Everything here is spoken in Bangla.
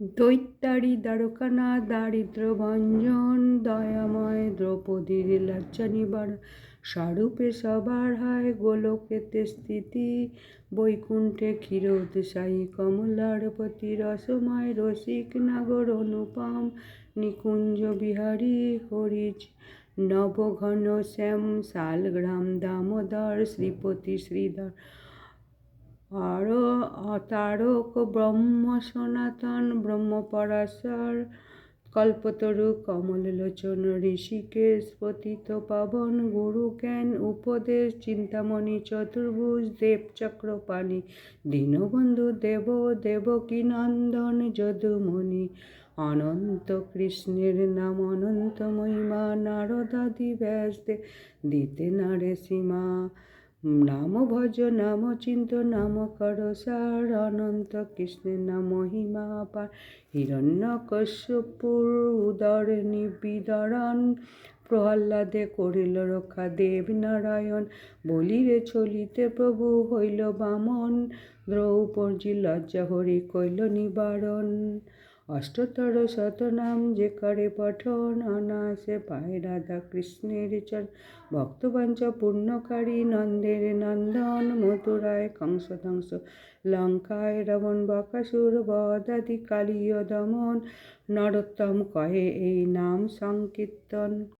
দৈত্যারি দ্বারকানা দারিদ্র ভঞ্জন দয়াময় দ্রৌপদীর লজ্জা নিবারণ স্বরূপে সবার হয় গোলকেতে স্থিতি। বৈকুণ্ঠে ক্ষীরোদশায়ী কমলার পতি রসময় রসিক নাগর অনুপম, নিকুঞ্জ বিহারী হরিচ নবঘন শ্যাম, শালগ্রাম দামোদর, শ্রীপতি শ্রীধর। আর তারক ব্রহ্ম সনাতন, ব্রহ্মপরাশর, কল্পতরু, কমললোচন, ঋষিকেশ, পতিত পাবন, গুরু জ্ঞান, উপদেশ, চিন্তামণি, চতুর্ভুজ দেবচক্রপাণি দীনবন্ধু, দেব, দেবকী নন্দন, যদুমণি, অনন্ত কৃষ্ণের নাম অনন্ত মহিমা নারদাদি ব্যাসদেব দিতে নারে সীমা নাম ভজ, নাম চিন্ত, নাম কর, সার অনন্ত কৃষ্ণের নাম মহিমা পার। হিরণ্য কশ্যপুর উদর নিবিদরণ, প্রহ্লাদে করিল রক্ষা দেব নারায়ণ। বলিরে চলিতে প্রভু হইল বামন দ্রৌপদী লজ্জা হরি কইল নিবারণ। অষ্টতর শতনাম যে করে পঠন অনাসে পায় রাধা কৃষ্ণের চর ভক্তবঞ্চ পূর্ণকারী নন্দের নন্দন মথুরায় কংস ধ্বংস লঙ্কায় রবণ বকাসুর বদাদি কালীয় দমন নরোত্তম কহে এই নাম সংকীর্তন